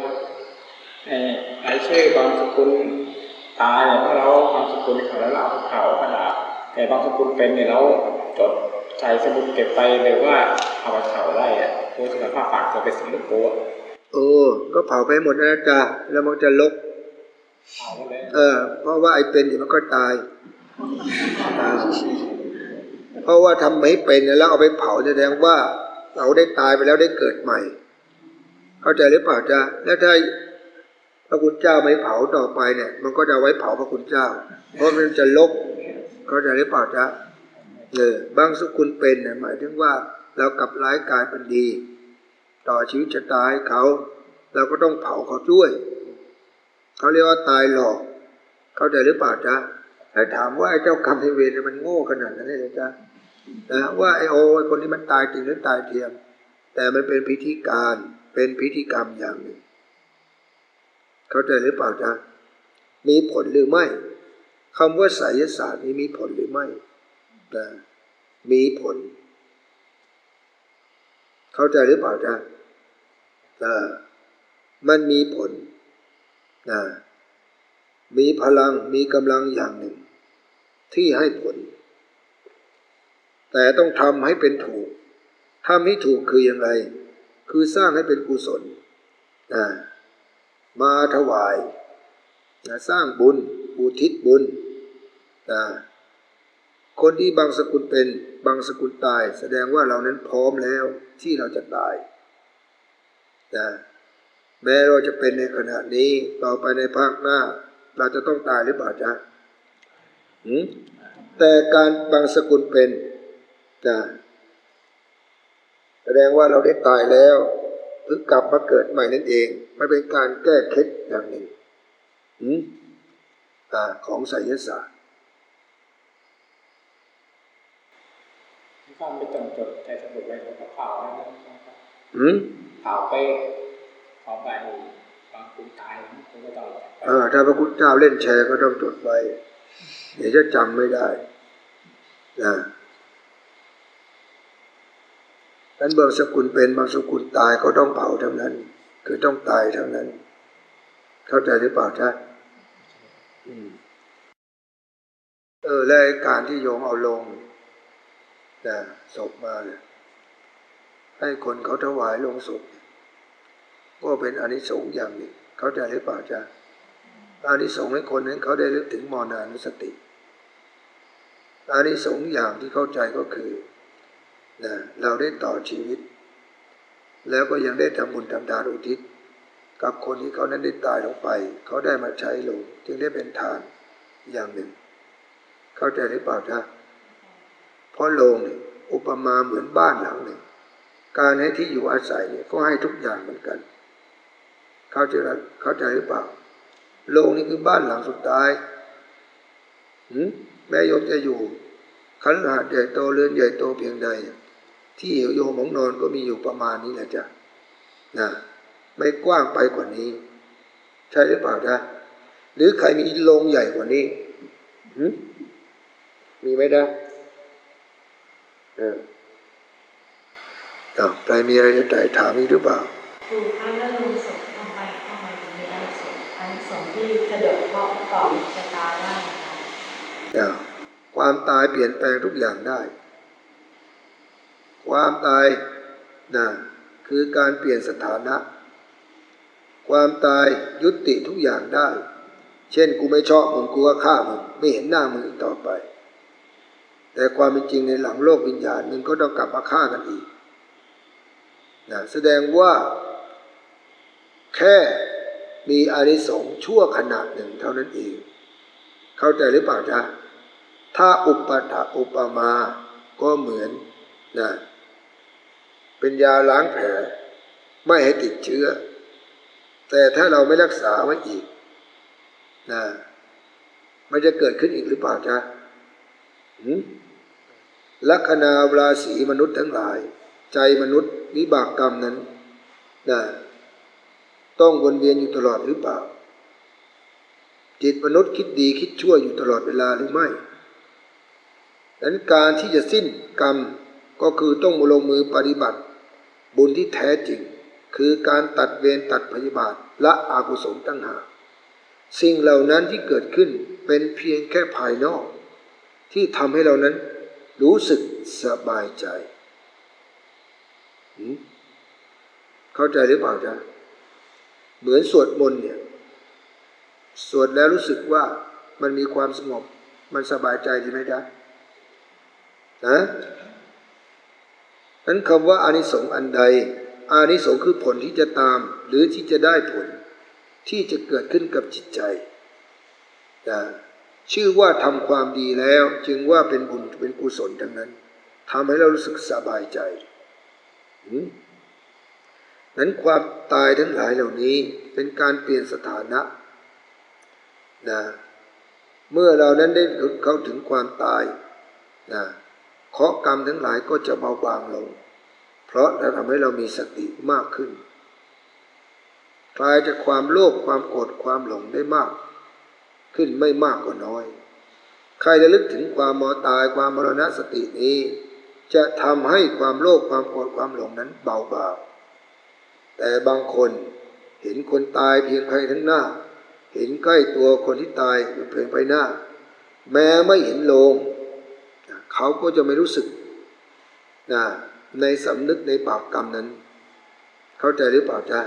ครับไอ้ไอ้ชื่อบางสกุลตายเนี่ยเพราะเราบางสกุลเขาแล้วเราเอาไปเผาขนาดแต่บางสกุลเป็นเนี่ยเราจดใส่สมุดเก็บไปเลยว่าเอาไปเผาได้อะโพสต์ภาพฝากตัวไปสิงคโปร์อะโอ้ก็เผาไปหมดนะจ๊ะแล้วมันจะลกเผาเลยเออ เพราะว่าไอ้เป็นเดี๋ยวมันก็ตายอ่าเพราะว่าทำให้เป็นแล้วเอาไปเผาแสดงว่าเราได้ตายไปแล้วได้เกิดใหม่ เข้าใจหรือเปล่าจ๊ะแล้วถ้าพระคุณเจ้าไม่เผาต่อไปเนี่ย มันก็จะไว้เผาพระคุณเจ้า เพราะมันจะลกเข้าใจหรือเปล่าจ๊ะเออบางสุกุลเป็นเนี่ยหมายถึงว่าเรากลับร้ายกายเป็นดี ต่อชีวิตชะตาให้เขา เราก็ต้องเผาเขาด้วยเขาเรียกว่าตายหลอก เข้าใจหรือเปล่าจ๊ะถ้าถามว่าไอ้เจ้ากรรมนเวรเนี่ยมันโง่ขนาดนั้นเลยจ๊ะนะว่าไอ้โอ้ไอ้คนนี้มันตายจริงหรือตายเทียม แต่มันเป็นพิธีการ เป็นพิธีกรรมอย่างหนึ่ง เข้าใจหรือเปล่าจ๊ะมีผลหรือไม่คำว่าไสยศาสตร์นี้มีผลหรือไม่นะมีผล เข้าใจหรือเปล่าจ๊ะนะมันมีผลนะมีพลังมีกำลังอย่างหนึ่ง ที่ให้ผล แต่ต้องทำให้เป็นถูกทำให้ถูกคืออย่างไร คือสร้างให้เป็นกุศลนะมาถวายนะสร้างบุญอุทิศบุญนะคนที่บางสกุลเป็นบางสกุลตาย แสดงว่าเรานั้นพร้อมแล้วที่เราจะตายนะแม้เราจะเป็นในขณะนี้ต่อไปในภาคหน้า เราจะต้องตายหรือเปล่าจ๊ะแต่การบางสกุลเป็นนะ แสดงว่าเราได้ตายแล้วหรือกลับมาเกิดใหม่นั่นเองมันเป็นการแก้เคล็ดอย่างหนึ่งหืมอ่าของไสยศาสตร์ก็ไม่ต้องจดใส่สมุดไว้แล้วก็เผาแล้วนะครับหืมเผาไปเผาไปบางคุณตายคุณก็ต้องเออถ้าพระคุณเจ้าเล่นแชร์ก็ต้องจดไว้เดี๋ยวจะจำไม่ได้นะ นั้นบางสกุลเป็นบางสกุลตายก็ต้องเผาทั้งนั้น คือต้องตายทั้งนั้น เข้าใจหรือเปล่าจ๊ะอืมเออและการที่โยมเอาลงนะศพมาเนี่ยให้คนเขาถวายลงศพก็เป็นอนิสงส์อย่างหนึ่งเข้าใจหรือเปล่าจ๊ะอานิสงส์ให้คนนั้นเขาได้ลึกถึงมรณานุสติอานิสงส์อย่างที่เข้าใจก็คือ นะเราได้ต่อชีวิต แล้วก็ยังได้ทำบุญทำทานอุทิศ กับคนที่เขานั้นได้ตายลงไป เขาได้มาใช้ลงจึงได้เป็นทานอย่างหนึ่ง เข้าใจหรือเปล่าจ๊ะเพราะโรงเนี่ยอุปมาเหมือนบ้านหลังหนึ่ง การให้ที่อยู่อาศัยเนี่ยก็ให้ทุกอย่างเหมือนกัน เข้าใจเข้าใจหรือเปล่าโรงนี่คือบ้านหลังสุดท้ายแม่ยมจะอยู่คันหาดใหญ่โตเรือนใหญ่โตเพียงใด ที่โยมของนอนก็มีอยู่ประมาณนี้แหละจ้ะนะไม่กว้างไปกว่านี้ ใช่หรือเปล่าจ๊ะหรือใครมีโรงใหญ่กว่านี้หืมมีไหมนะเอออ้าวใครมีอะไรจะไต่ถามอีกหรือเปล่าครูคะแล้วลุงศพทำไมทำไมถึงมีอันสงส์อันสงส์ที่กระโดดเพาะต่อชะตาได้นะคะอ้าวความตายเปลี่ยนแปลงทุกอย่างได้ ความตายนะคือการเปลี่ยนสถานะ ความตายยุติทุกอย่างได้ เช่นกูไม่ชอบมึงกูก็ฆ่ามึงไม่เห็นหน้ามึงอีกต่อไป แต่ความเป็นจริงในหลังโลกวิญญาณมึงก็ต้องกลับมาฆ่ากันอีกนะแสดงว่า แค่มีอานิสงส์ชั่วขณะหนึ่งเท่านั้นเอง เข้าใจหรือเปล่าจ๊ะถ้าอุปถะอุปมา ก็เหมือนนะ เป็นยาล้างแผลไม่ให้ติดเชื้อ แต่ถ้าเราไม่รักษาไว้อีกนะมันจะเกิดขึ้นอีกหรือเปล่าจ๊ะลัคนาราศีมนุษย์ทั้งหลาย ใจมนุษย์วิบากกรรมนั้นนะต้องวนเวียนอยู่ตลอดหรือเปล่า จิตมนุษย์คิดดีคิดชั่วอยู่ตลอดเวลาหรือไม่ดังนั้นการที่จะสิ้นกรรมก็คือต้องลงมือปฏิบัติ บุญที่แท้จริง คือการตัดเวรตัดพยาบาทและอากุศลตั้งหากสิ่งเหล่านั้นที่เกิดขึ้นเป็นเพียงแค่ภายนอก ที่ทำให้เรานั้นรู้สึกสบายใจ เข้าใจหรือเปล่าจ๊ะเหมือนสวดมนต์เนี่ย สวดแล้วรู้สึกว่ามันมีความสงบ มันสบายใจดีไหมจ๊ะนะ นั้นคำว่าอานิสงส์อันใด อานิสงส์คือผลที่จะตาม หรือที่จะได้ผล ที่จะเกิดขึ้นกับจิตใจนะชื่อว่าทำความดีแล้ว จึงว่าเป็นบุญเป็นกุศลทั้งนั้นทำให้เรารู้สึกสบายใจหืมนั้นความตายทั้งหลายเหล่านี้เป็นการเปลี่ยนสถานะนะเมื่อเรานั้นได้เข้าถึงความตายนะ เคราะกรรมทั้งหลายก็จะเบาบางลง เพราะจะทำให้เรามีสติมากขึ้นคลายจากความโลภความโกรธความหลงได้มาก ขึ้นไม่มากกว่าน้อย ใครระลึกถึงความมอตายความมรณะสตินี้ จะทำให้ความโลภความโกรธความหลงนั้นเบาบางแต่บางคนเห็นคนตายเพียงใครทั้งหน้า เห็นใกล้ตัวคนที่ตายเพียงไปหน้า แม้ไม่เห็นโลง เขาก็จะไม่รู้สึกนะในสำนึกในบาปกรรมนั้น เข้าใจหรือเปล่าจ๊ะ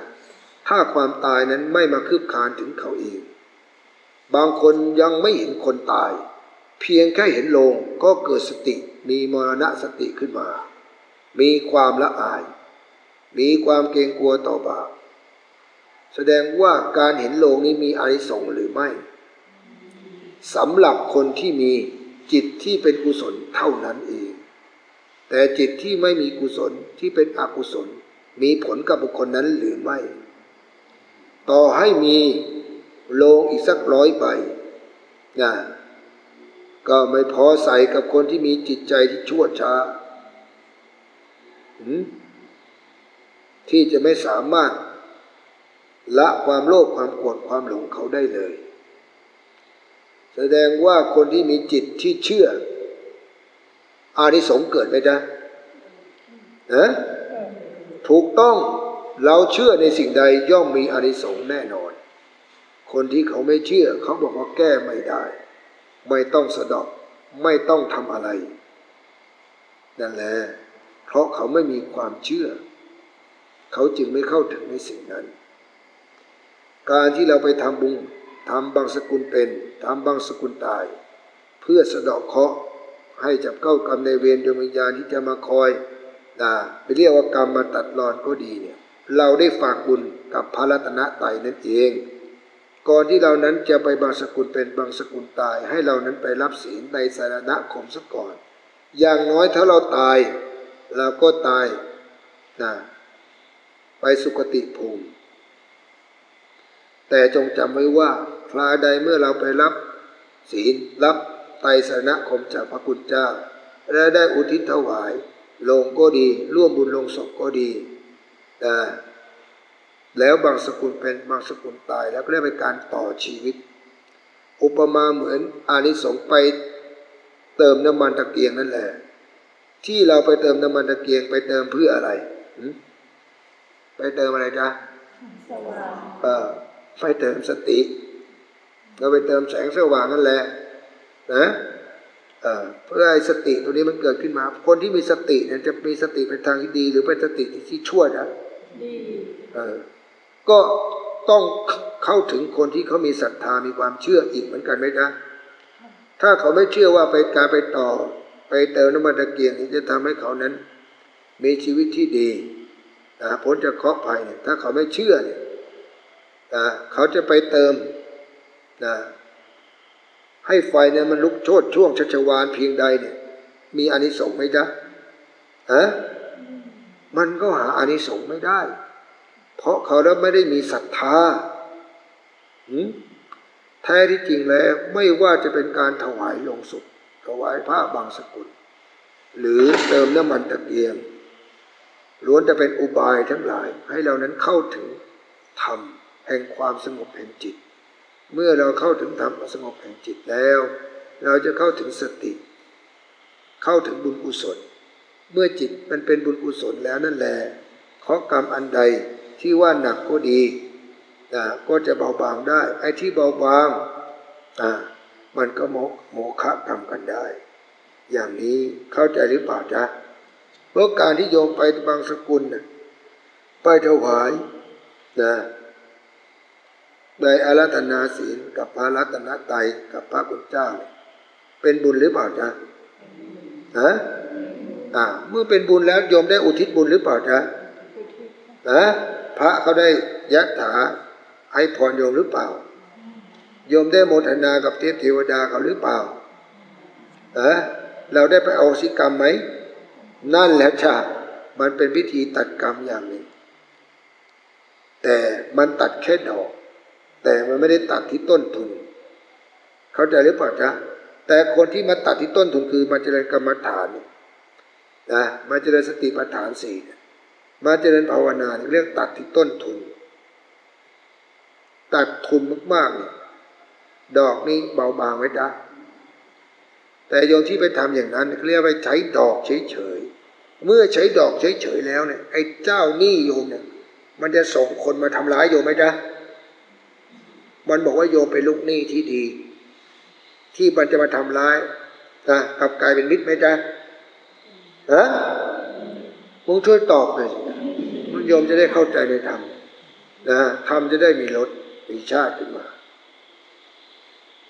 ถ้าความตายนั้นไม่มาคืบคลานถึงเขาเอง บางคนยังไม่เห็นคนตาย เพียงแค่เห็นโลงก็เกิดสติมีมรณะสติขึ้นมา มีความละอาย มีความเกรงกลัวต่อบาปแสดงว่าการเห็นโลงนี้มีอานิสงส์หรือไม่สำหรับคนที่มี จิตที่เป็นกุศลเท่านั้นเอง แต่จิตที่ไม่มีกุศลที่เป็นอกุศล มีผลกับบุคคลนั้นหรือไม่ ต่อให้มีโลงอีกสักร้อยใบนะก็ไม่พอใส่กับคนที่มีจิตใจที่ชั่วช้าที่จะไม่สามารถละความโลภความโกรธความหลงเขาได้เลย แสดงว่าคนที่มีจิตที่เชื่อ อานิสงส์เกิดไหมจ๊ะนะถูกต้องเราเชื่อในสิ่งใดย่อมมีอานิสงส์แน่นอน คนที่เขาไม่เชื่อ เขาบอกว่าแก้ไม่ได้ ไม่ต้องสะเดอกไม่ต้องทำอะไร นั่นแหละเพราะเขาไม่มีความเชื่อ เขาจึงไม่เข้าถึงในสิ่งนั้น การที่เราไปทำบุญ ทำบางสกุลเป็นทำบางสกุลตาย เพื่อสะเดาะเคาะให้จับเก้ากรรมในเวรดวงวิญญาณที่จะมาคอยนะไปเรียกว่ากรรมมาตัดรอนก็ดีเนี่ยเราได้ฝากบุญกับพระรัตนตรัยนั่นเอง ก่อนที่เรานั้นจะไปบางสกุลเป็นบางสกุลตาย ให้เรานั้นไปรับศีลในสารณคมซะก่อน อย่างน้อยถ้าเราตาย เราก็ตายนะไปสุคติภูมิ แต่จงจำไว้ว่าคราใดเมื่อเราไปรับ ศีลรับไตรสรณคมจากพระคุณเจ้า และได้อุทิศถวาย ลงก็ดี ร่วมบุญลงศพก็ดีนะแล้วบางสกุลเป็นบางสกุลตายแล้วก็เรียกเป็นการต่อชีวิต อุปมาเหมือนอานิสงส์ไปเติมน้ำมันตะเกียงนั่นแหละ ที่เราไปเติมน้ำมันตะเกียงไปเติมเพื่ออะไรหืมไปเติมอะไรจ๊ะสว่างเออ ไปเติมสติ เราไปเติมแสงสว่างนั่นแหละนะเออเพื่อให้สติตัวนี้มันเกิดขึ้นมา คนที่มีสติเนี่ยจะมีสติเป็นทางที่ดี หรือเป็นสติที่ชั่วนะดีเออก็ต้องเข้าถึงคนที่เขามีศรัทธามีความเชื่ออีกเหมือนกันไหมจ๊ะถ้าเขาไม่เชื่อว่าไปการไปต่อ ไปเติมน้ำมันตะเกียงนี่จะทำให้เขานั้น มีชีวิตที่ดีนะพ้นจากเคราะห์ภัยเนี่ยถ้าเขาไม่เชื่อเนี่ย นะเขาจะไปเติมนะให้ไฟเนี่ยมันลุกโชดช่วงชัชวานเพียงใดเนี่ย มีอานิสงส์ไหมจ๊ะฮะมันก็หาอานิสงส์ไม่ได้ เพราะเขาแล้วไม่ได้มีศรัทธาแท้ที่จริงแล้วไม่ว่าจะเป็นการถวายลงศพถวายผ้าบางสกุล หรือเติมน้ำมันตะเกียงล้วนจะเป็นอุบายทั้งหลาย ให้เรานั้นเข้าถึงธรรม แห่งความสงบแห่งจิต เมื่อเราเข้าถึงธรรมสงบแห่งจิตแล้ว เราจะเข้าถึงสติ เข้าถึงบุญกุศล เมื่อจิตมันเป็นบุญกุศลแล้วนั่นแหละข้อกรรมอันใดที่ว่าหนักก็ดีนะก็จะเบาบางได้ ไอ้ที่เบาบางอ่ามันก็โมโมฆะกรรมกันได้ อย่างนี้เข้าใจหรือเปล่าจ๊ะเพราะการที่โยมไปบางสกุลนะไปถวายนะ ในอารัตนาศีลกับพระรัตนตรัยกับพระคุณเจ้า เป็นบุญหรือเปล่าจ๊ะฮะอ่า เมื่อเป็นบุญแล้วโยมได้อุทิศบุญหรือเปล่าจ๊ะนะพระเขาได้ยัตถาให้พรโยมหรือเปล่า โยมได้โมทนากับเทพเทวดาเขาหรือเปล่าเออเราได้ไปเอาสิกรรมไหม นั่นแหละจ้ะมันเป็นพิธีตัดกรรมอย่างหนึ่ง แต่มันตัดแค่ดอก แต่มันไม่ได้ตัดที่ต้นทุน เข้าใจหรือเปล่าจ๊ะแต่คนที่มาตัดที่ต้นทุนคือมาเจริญกรรมฐานนะมาเจริญสติปัฏฐานสี่มาเจริญภาวนาเนี่ยเรียกตัดที่ต้นทุน ตัดทุนมากๆเนี่ยดอกนี้เบาบางไว้จ้ะแต่โยมที่ไปทำอย่างนั้นเรียกว่าใช้ดอกเฉยๆ เมื่อใช้ดอกเฉยๆแล้วเนี่ยไอ้เจ้าหนี้โยมเนี่ยมันจะส่งคนมาทำร้ายโยมไหมจ๊ะ มันบอกว่าโยมเป็นลูกหนี้ที่ดี ที่มันจะมาทำร้ายนะกลับกลายเป็นมิตรไหมจ๊ะฮะมึงช่วยตอบหน่อยสิมันโยมจะได้เข้าใจในธรรมนะธรรมจะได้มีรสมีชาติขึ้นมา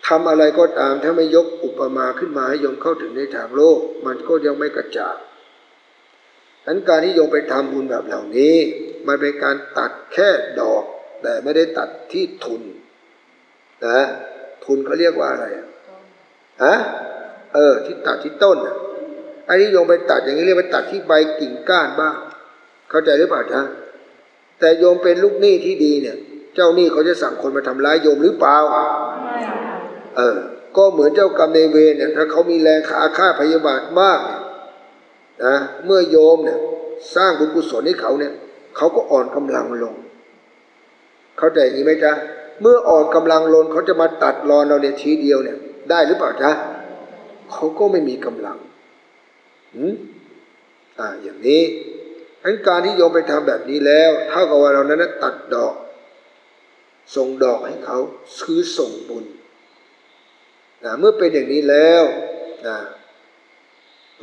ทำอะไรก็ตามถ้าไม่ยกอุปมาขึ้นมาให้โยมเข้าถึงในทางโลก มันก็ยังไม่กระจ่างนั้นการที่โยมไปทำบุญแบบเหล่านี้ มันเป็นการตัดแค่ดอก แต่ไม่ได้ตัดที่ทุน นะทุนเขาเรียกว่าอะไรอะฮะเออ ที่ตัดที่ต้นอะไอ้ที่โยมไปตัดอย่างนี้เรียกว่าตัดที่ใบกิ่งก้านบ้าง เข้าใจหรือเปล่าจ๊ะแต่โยมเป็นลูกหนี้ที่ดีเนี่ย เจ้าหนี้เขาจะสั่งคนมาทำร้ายโยมหรือเปล่าไม่ค่ะเออ ก็เหมือนเจ้ากรรมในายเวรเนี่ย ถ้าเขามีแรงอาฆาตพยาบาทมากเนี่ยนะเมื่อโยมเนี่ย สร้างบุญกุศลให้เขาเนี่ย เขาก็อ่อนกำลังลง เข้าใจอย่างนี้ไหมจ๊ะ เมื่ออ่อนกำลังลงเขาจะมาตัดรอนเราเนี่ยทีเดียวเนี่ย ได้หรือเปล่าจ๊ะเขาก็ไม่มีกำลังหืมอ่าอย่างนี้งั้นการที่โยมไปทำแบบนี้แล้วเท่ากับว่าเรานั้นตัดดอก ส่งดอกให้เขาคือส่งบุญนะเมื่อเป็นอย่างนี้แล้วนะ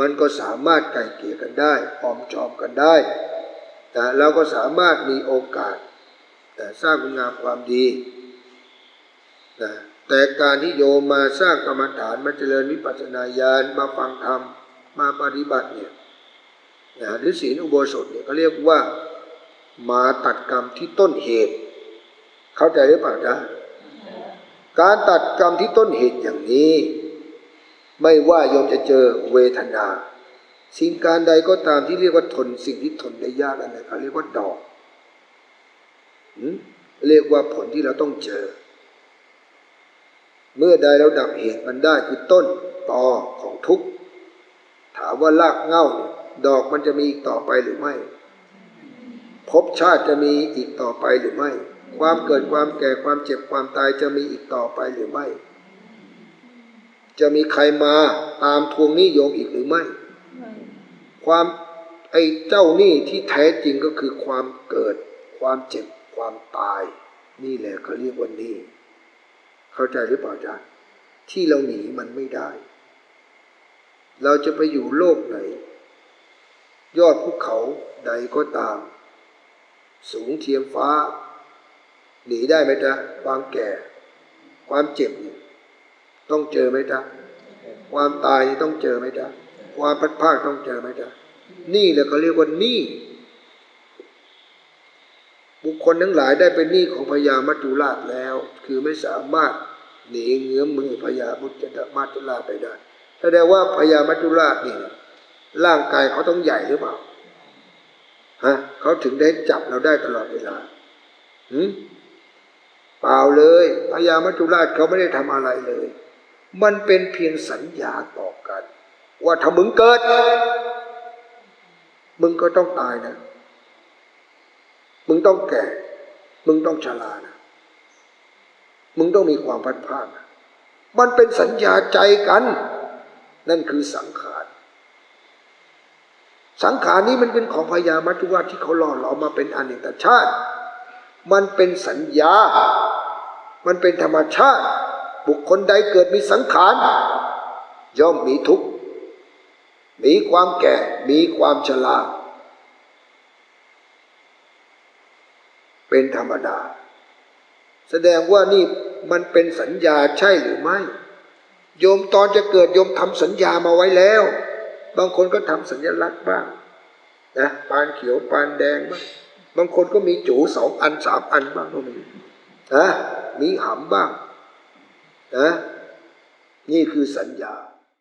มันก็สามารถไกล่เกลี่ยกันได้ออมจอมกันได้นะเราก็สามารถมีโอกาสนะสร้างคุณงามความดี นะแต่การที่โยมมาสร้างกรรมฐานมาเจริญวิปัสสนาญาณมาฟังธรรมมาปฏิบัติเนี่ยนะหรือศีลอุโบสถเนี่ยเขาเรียกว่ามาตัดกรรมที่ต้นเหตุ เข้าใจหรือเปล่าจ๊ะการตัดกรรมที่ต้นเหตุอย่างนี้ ไม่ว่าโยมจะเจอเวทนา สิ่งการใดก็ตามที่เรียกว่าทนสิ่งที่ทนได้ยากนั่นแหละเขาเรียกว่าดอกเรียกว่าผลที่เราต้องเจอ เมื่อใดเราดับเหตุมันได้คือต้นตอของทุกข์ถามว่ารากเง้าเนี่ยดอกมันจะมีอีกต่อไปหรือไม่ภพชาติจะมีอีกต่อไปหรือไม่ ความเกิดความแก่ความเจ็บความตายจะมีอีกต่อไปหรือไม่ จะมีใครมาตามทวงหนี้โยมอีกหรือไม่ ความไอ้เจ้าหนี้ที่แท้จริงก็คือความเกิด ความเจ็บความตาย นี่แหละเขาเรียกว่านี้ เข้าใจหรือเปล่าจ๊ะที่เราหนีมันไม่ได้ เราจะไปอยู่โลกไหน ยอดภูเขาใดก็ตาม สูงเทียมฟ้า หนีได้ไหมจ๊ะความแก่ ความเจ็บเนี่ยต้องเจอไหมจ๊ะความตายนี่ต้องเจอไหมจ๊ะความพัดภาคต้องเจอไหมจ๊ะนี่แหละเขาเรียกว่านี้บุคคลทั้งหลายได้เป็นหนี้ของพญามัจจุราชแล้ว คือไม่สามารถ หนีเงื้อมมือพญามุจมัจจุราชไปได้แสดงว่าพญามัจจุราชนี่ร่างกายเขาต้องใหญ่หรือเปล่าฮะเขาถึงได้จับเราได้ตลอดเวลาหืมเปล่าเลยพญามัจจุราชเขาไม่ได้ทำอะไรเลย มันเป็นเพียงสัญญาต่อกัน ว่าถ้ามึงเกิด มึงก็ต้องตายนะ มึงต้องแก่ มึงต้องชรานะ มึงต้องมีความพัดพาดมันเป็นสัญญาใจกัน นั่นคือสังขาร สังขารนี้มันเป็นของพญามัจจุราชที่เขาหล่อหลอมมาเป็นอเนกชาติ มันเป็นสัญญา มันเป็นธรรมชาติ บุคคลใดเกิดมีสังขาร ย่อมมีทุกข์ มีความแก่ มีความชรา เป็นธรรมดา แสดงว่านี่ มันเป็นสัญญาใช่หรือไม่ โยมตอนจะเกิดโยมทำสัญญามาไว้แล้ว บางคนก็ทำสัญลักษณ์บ้างนะปานเขียวปานแดงบ้างบางคนก็มีจูสองอันสามอันบ้างก็มีนะมีหำบ้างนะนี่คือสัญญา